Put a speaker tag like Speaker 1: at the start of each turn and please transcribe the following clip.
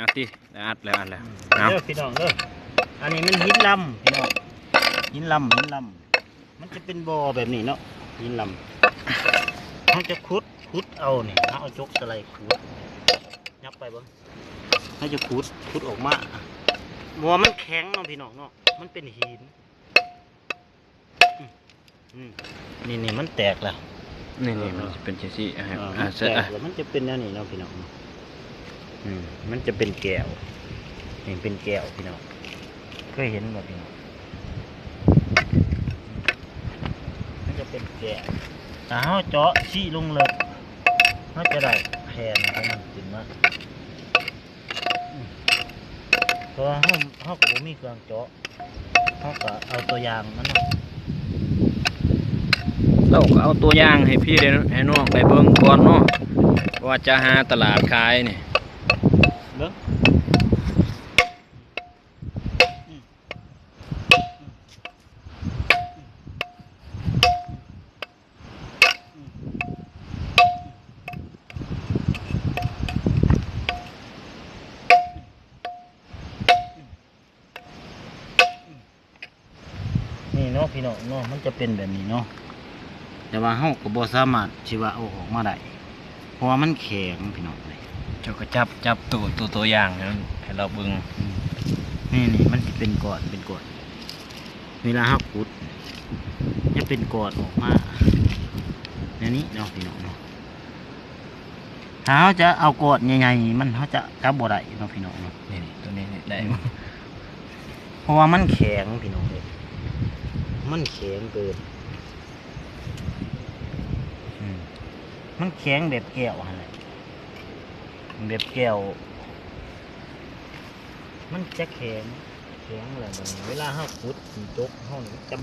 Speaker 1: อัดดิอัดแล้วอัดแล้วเอา
Speaker 2: เด้อพี่น้องเด้ออันนี้มันหินลำพี่น้องหินลำหินลำมันจะเป็นบ่อแบบนี้เนาะหินลำเขาจะขุดขุดเอาเนี่ยเขาเอาจกสไลด์ขุดยับไปเบ้างเขาจะขุดขุดออกมาบัวมันแข็งเนาะพี่น้องเนาะมันเป็นหินอืมอืมนี่นี่มันแตกแล้ว
Speaker 1: นี่นี่มันจะเป็นเจซี่อะครับ
Speaker 2: อ่า
Speaker 1: อะ
Speaker 2: มัน
Speaker 1: เสร็จ
Speaker 2: แต
Speaker 1: อะ
Speaker 2: กแล้วมันจะเป็นแนวนี้เนาะพี่น้องเนาะ อืมมันจะเป็นแก้ว เห็นเป็นแก้วพี่น้องเคยเห็นแบบพี่น้องมันจะเป็นแก้วถ้าเขาเจาะชี้ลงเลยเขาจะได้แผ่นของมันขึ้นมาอืมเพราะว่าเขาเขาก็บมีเครื่องเจาะเขาก็เอาตัวอย่างมันเนาะ
Speaker 1: เราก็เอาตัวอย่างให้พี่ได้ให้น้องได้เบิ่งก่อนเนาะว่าจะหาตลาดขายนี่
Speaker 2: เบิ้งนี่เนาะพี่น้องเนาะมันจะเป็นแบบนี้เนาะแต่ว่าเฮาก็บ่สามารถสิว่าเอาออกมาได้เพราะว่ามันแข็งพี่น้องเลย
Speaker 1: เจ้าก็จับจับตัวตัวตัวอย่างนั้นให้เราเบิ่ง
Speaker 2: นี่นี่มันสิเป็นก้อนเป็นก้อนเวลาเฮาขุดจะเป็นก้อนออกมาในนี้เนาะพี่น้องเนาะถ้าเฮาจะเอาก้อนใหญ่ๆมันเฮาจะจับบ่ได้เนาะพี่น้องเนาะ
Speaker 1: นี่นี่ตัวนี้นี่ได้
Speaker 2: เพราะว่ามันแข็งพี่น้องเลยมันแข็งเกินอืมมันแข็งแบบแก้วอะไร เบบแก้ว มันจะแข็งแข็งอะไรแบบนี้เวลาห้าขุดสีจกห้องจะ